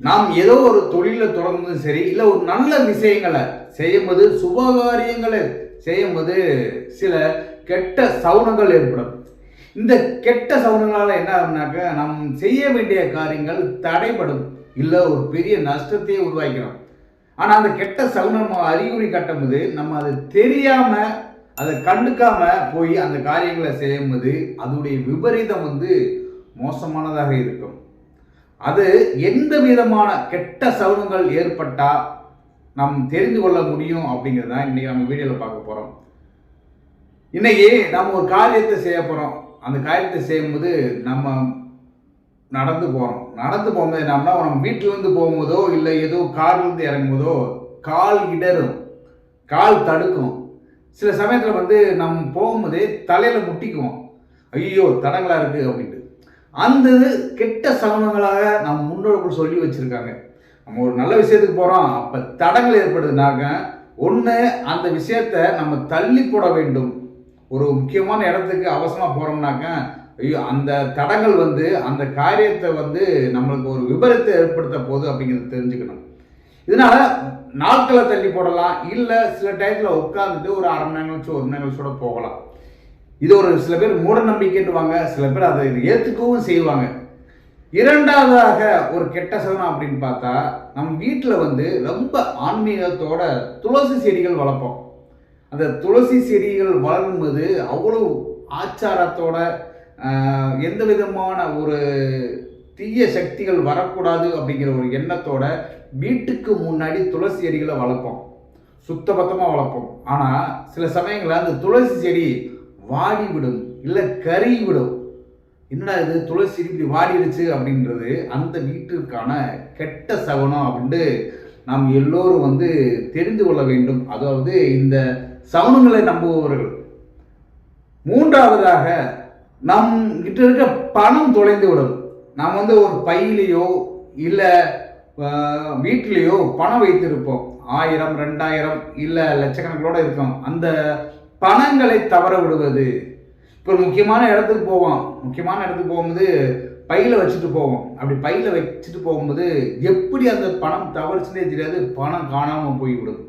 நாம் ஏதோ ஒரு தொழிலில் தொடங்குவதும் சரி இல்லை ஒரு நல்ல விஷயங்களை செய்யும்போது சுபகாரியங்களை செய்யும்போது சில கெட்ட சவுனங்கள் ஏற்படும். இந்த கெட்ட சவுனங்களால் என்ன ஆகும்னாக்க நாம் செய்ய வேண்டிய காரியங்கள் தடைப்படும் இல்லை ஒரு பெரிய நஷ்டத்தையே உருவாக்கிறோம் ஆனால் அந்த கெட்ட சவுனம் அறிகுறி கட்டும்போது நம்ம அது தெரியாமல் அதை கண்டுக்காம போய் அந்த காரியங்களை செய்யும்போது அதனுடைய விபரீதம் வந்து மோசமானதாக இருக்கும். அது எந்த விதமான கெட்ட சகுனங்கள் ஏற்பட்டால் நாம் தெரிந்து கொள்ள முடியும் அப்படிங்கிறது தான் இன்றைக்கி நம்ம வீடியோவில் பார்க்க போகிறோம் இன்னைக்கு நம்ம ஒரு காரியத்தை செய்ய போகிறோம் அந்த காரியத்தை செய்யும்போது நம்ம நடந்து போகிறோம் நடந்து போகும்போது என்னம்னா நம்ம வீட்டிலேருந்து போகும்போதோ இல்லை ஏதோ கார்லேருந்து இறங்கும்போதோ கால் இடரும். கால் தடுக்கும். சில சமயத்தில் வந்து நம்ம போகும்போதே தலையில் முட்டிக்குவோம். ஐயோ தடங்களாக இருக்குது அப்படின்ட்டு. அந்த இது கெட்ட சலனங்களாக நம்ம முன்னோர்கள் சொல்லி வச்சுருக்காங்க. நம்ம ஒரு நல்ல விஷயத்துக்கு போகிறோம் அப்போ தடங்கள் ஏற்படுதுனாக்க ஒன்று அந்த விஷயத்த நம்ம தள்ளி போட வேண்டும். ஒரு முக்கியமான இடத்துக்கு அவசரமாக போகிறோம்னாக்க ஐயோ அந்த தடங்கள் வந்து அந்த காரியத்தை வந்து நம்மளுக்கு ஒரு விபரத்தை ஏற்படுத்த போகுது அப்படிங்கிறத தெரிஞ்சுக்கணும். இதனால நாட்களை தள்ளி போடலாம் இல்லை சில டயத்தில் உட்காந்துட்டு ஒரு அரை மணி நேரம் கழிச்சு ஒரு மணி நேரம் கழிச்சு கூட போகலாம். இது ஒரு சில பேர் மூட நம்பிக்கைன்னுவாங்க சில பேர் அதை ஏற்றுக்கவும் செய்வாங்க. இரண்டாவதாக ஒரு கெட்ட சகுனம் அப்படின்னு பார்த்தா நம்ம வீட்டில் வந்து ரொம்ப ஆன்மீகத்தோட துளசி செடிகள் வளர்ப்போம். அந்த துளசி செடிகள் வளரும்போது அவ்வளோ ஆச்சாரத்தோட எந்த விதமான ஒரு தீய சக்திகள் வரக்கூடாது அப்படிங்கிற ஒரு எண்ணத்தோட வீட்டுக்கு முன்னாடி துளசி செடிகளை வளர்ப்போம். சுத்தபத்தமாக வளர்ப்போம். ஆனால் சில சமயங்களில் அந்த துளசி செடி வாடிவிடும் இல்லை கறி விடும் என்னடா இது துளசி இப்படி வாடிடுச்சு அப்படின்றது அந்த வீட்டிற்கான கெட்ட சகுனம் அப்படின்ட்டு நாம் எல்லோரும் வந்து தெரிந்து கொள்ள வேண்டும். அதாவது இந்த சகுனங்களை நம்புபவர்கள். மூன்றாவதாக நம் கிட்ட இருக்க பணம் தொலைந்து விடும். நாம் வந்து ஒரு பையிலையோ இல்லை வீட்டிலேயோ பணம் வைத்திருப்போம். ஆயிரம் ரெண்டாயிரம் இல்லை லட்சக்கணக்கிலோடு இருக்கும். அந்த பணங்களை தவற விடுவது. இப்போ ஒரு முக்கியமான இடத்துக்கு போவோம். முக்கியமான இடத்துக்கு போகும்போது பையில வச்சுட்டு போவோம். அப்படி பையில வச்சுட்டு போகும்போது எப்படி அந்த பணம் தவறுச்சுன்னே தெரியாது. பணம் காணாமல் போய்விடும்.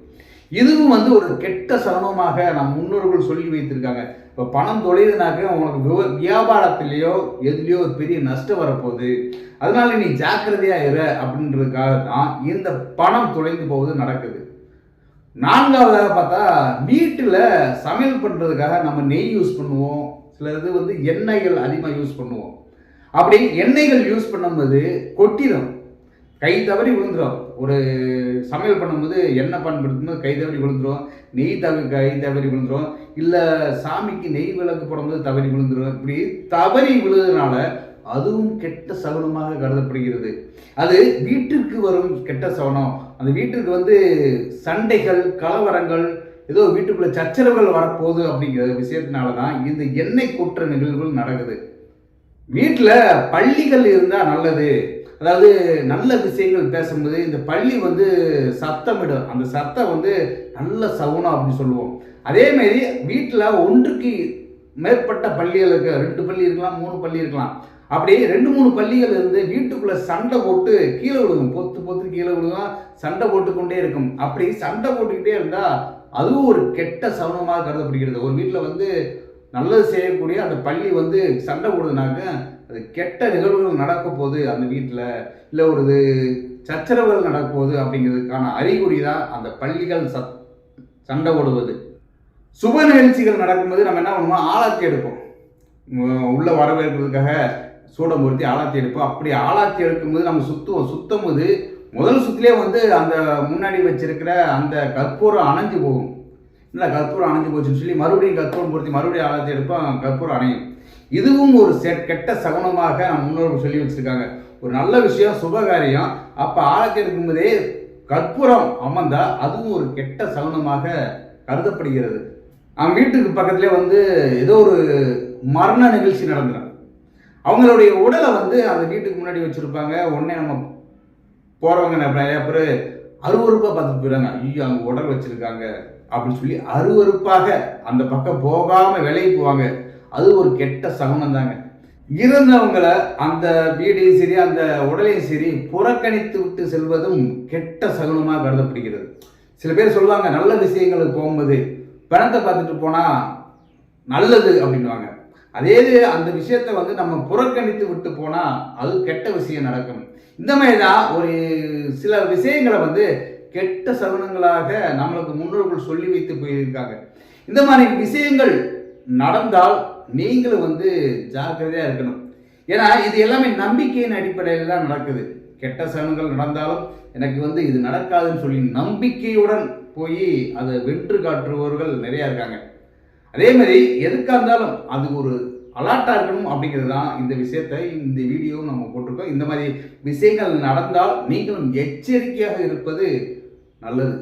இதுவும் வந்து ஒரு கெட்ட சகுனமாக நம் முன்னோர்கள் சொல்லி வைத்திருக்காங்க. இப்போ பணம் தொலைதுனாக்க உனக்கு விவ- வியாபாரத்திலேயோ எதுலேயோ ஒரு பெரிய நஷ்டம் வரப்போகுது. அதனால நீ ஜாக்கிரதையாக இரு அப்படின்றதுக்காக தான் இந்த பணம் தொலைந்து போவது நடக்குது. நான்காவதாக பார்த்தா வீட்டில் சமையல் பண்ணுறதுக்காக நம்ம நெய் யூஸ் பண்ணுவோம். சில இது வந்து எண்ணெய்கள் அதிகமாக யூஸ் பண்ணுவோம். அப்படி எண்ணெய்கள் யூஸ் பண்ணும்போது கொட்டிடும் கை தவறி விழுந்துடும் ஒரு சமையல் பண்ணும்போது எண்ணெய் பயன்படுத்தும் போது கை தவறி விழுந்துரும். நெய் தவறி கை தவறி விழுந்துரும். இல்லை சாமிக்கு நெய் விளக்கு போடும்போது தவறி விழுந்துரும். இப்படி தவறி விழுதுனால அதுவும் கெட்ட சகுனமாக கருதப்படுகிறது. அது வீட்டிற்கு வரும் கெட்ட சகுனம். அந்த வீட்டிற்கு வந்து சண்டைகள் கலவரங்கள் ஏதோ வீட்டுக்குள்ள சச்சரவுகள் வரப்போகுது அப்படிங்கிற விஷயத்தினால தான் இந்த எண்ணெய் குற்ற நிகழ்வுகள் நடக்குது. வீட்டில் பள்ளிகள் இருந்தால் நல்லது. அதாவது நல்ல விஷயங்கள் பேசும்போது இந்த பள்ளி வந்து சத்தமிடும். அந்த சத்தம் வந்து நல்ல சவுனம் அப்படின்னு சொல்லுவோம். அதேமாரி வீட்டில் ஒன்றுக்கு மேற்பட்ட பள்ளிகள் இருக்கு. ரெண்டு பள்ளி இருக்கலாம் மூணு பள்ளி இருக்கலாம். அப்படி ரெண்டு மூணு பள்ளிகள் இருந்து வீட்டுக்குள்ள சண்டை போட்டு கீழே விழுகும். பொத்து பொத்து கீழே விழுகும் சண்டை போட்டுக்கொண்டே இருக்கும். அப்படி சண்டை போட்டுக்கிட்டே இருந்தா அதுவும் ஒரு கெட்ட சவனமாக கருதப்படுகிறது. ஒரு வீட்டில் வந்து நல்லது செய்யக்கூடிய அந்த பள்ளி வந்து சண்டை போடுதுனாக்க அது கெட்ட நிகழ்வுகள் நடக்க போகுது அந்த வீட்டில் இல்லை ஒரு இது சச்சரவுகள் நடக்க போகுது அப்படிங்கிறதுக்கான அறிகுறி தான் அந்த பள்ளிகள் சத் சண்டை போடுவது. சுப நிகழ்ச்சிகள் நடக்கும்போது நம்ம என்ன பண்ணுவோம்? ஆளாக்கி எடுப்போம். உள்ளே உள்ள வரவேற்கிறதுக்காக சூடம் பொருத்தி ஆளாத்தி எடுப்போம். அப்படி ஆளாத்தி எடுக்கும்போது நம்ம சுற்றுவோம் சுத்தும் போது முதல் சுத்திலே வந்து அந்த முன்னாடி வச்சிருக்கிற அந்த கற்பூரம் அணைஞ்சு போகும். இல்லை கற்பூரம் அணைஞ்சு போச்சுன்னு சொல்லி மறுபடியும் கற்பூரம் பொருத்தி மறுபடியும் ஆளாத்தி எடுப்போம். கற்பூரம் அணையும். இதுவும் ஒரு செ- கெட்ட சகுனமாக நம்ம முன்னோர்கள் சொல்லி வச்சுருக்காங்க. ஒரு நல்ல விஷயம் சுபகாரியம். அப்போ ஆழத்தி எடுக்கும்போதே கற்பூரம் அமர்ந்தா அதுவும் ஒரு கெட்ட சகுனமாக கருதப்படுகிறது. அவன் வீட்டுக்கு பக்கத்துலேயே வந்து ஏதோ ஒரு மரண நிகழ்ச்சி நடந்துடும். அவங்களுடைய உடலை வந்து அந்த வீட்டுக்கு முன்னாடி வச்சுருப்பாங்க. உடனே நம்ம போகிறவங்க நிறைய பேர் அருவருப்பாக பார்த்துட்டு போயிடுறாங்க. ஐயோ அவங்க உடல் வச்சுருக்காங்க அப்படின்னு சொல்லி அருவருப்பாக அந்த பக்கம் போகாமல் விலகி போவாங்க. அது ஒரு கெட்ட சகுனம் தாங்க இருந்தவங்களை அந்த வீடையும் சரி அந்த உடலையும் சரி புறக்கணித்து விட்டு செல்வதும் கெட்ட சகுனமாக கருதப்படுகிறது. சில பேர் சொல்லுவாங்க நல்ல விஷயங்களுக்கு போகும்போது பணத்தை பார்த்துட்டு போனால் நல்லது அப்படின்வாங்க அதே அந்த விஷயத்தை வந்து நம்ம புறக்கணித்து விட்டு போனால் அது கெட்ட விஷயம் நடக்கும். இந்த மாதிரி தான் ஒரு சில விஷயங்களை வந்து கெட்ட சகுனங்களாக நம்மளுக்கு முன்னோர்கள் சொல்லி வைத்து போயிருக்காங்க. இந்த மாதிரி விஷயங்கள் நடந்தால் நீங்களும் வந்து ஜாக்கிரதையாக இருக்கணும். ஏன்னா இது எல்லாமே நம்பிக்கையின் அடிப்படையில் தான் நடக்குது. கெட்ட சகுனங்கள் நடந்தாலும் எனக்கு வந்து இது நடக்காதுன்னு சொல்லி நம்பிக்கையுடன் போய் அதை வென்று காட்டுபவர்கள் நிறையா இருக்காங்க. அதே மாதிரி எதுக்காக இருந்தாலும் அது ஒரு அலர்ட்டாக இருக்கணும் அப்படிங்கிறது தான் இந்த விஷயத்தை இந்த வீடியோ நம்ம போட்டிருக்கோம். இந்த மாதிரி விஷயங்கள் நடந்தால் நீங்களும் எச்சரிக்கையாக இருப்பது நல்லது.